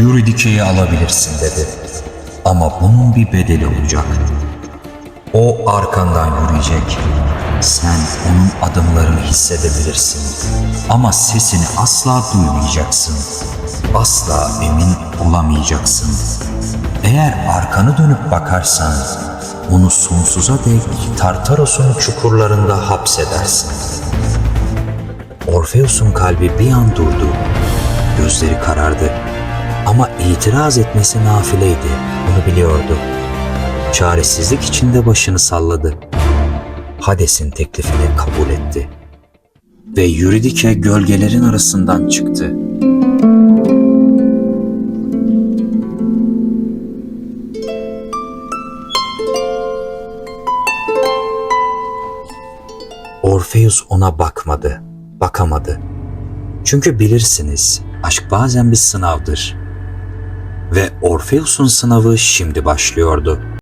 Euridike'yi alabilirsin dedi. Ama bunun bir bedeli olacak. O arkandan yürüyecek. Sen onun adımlarını hissedebilirsin. Ama sesini asla duymayacaksın. Asla emin olamayacaksın. Eğer arkanı dönüp bakarsan onu sonsuza dek Tartaros'un çukurlarında hapsedersin. Orpheus'un kalbi bir an durdu. Gözleri karardı. Ama itiraz etmesi nafileydi. Bunu biliyordu. Çaresizlik içinde başını salladı. Hades'in teklifini kabul etti. Ve Euridike gölgelerin arasından çıktı. Orpheus ona bakmadı, bakamadı. Çünkü bilirsiniz, aşk bazen bir sınavdır. Ve Orpheus'un sınavı şimdi başlıyordu.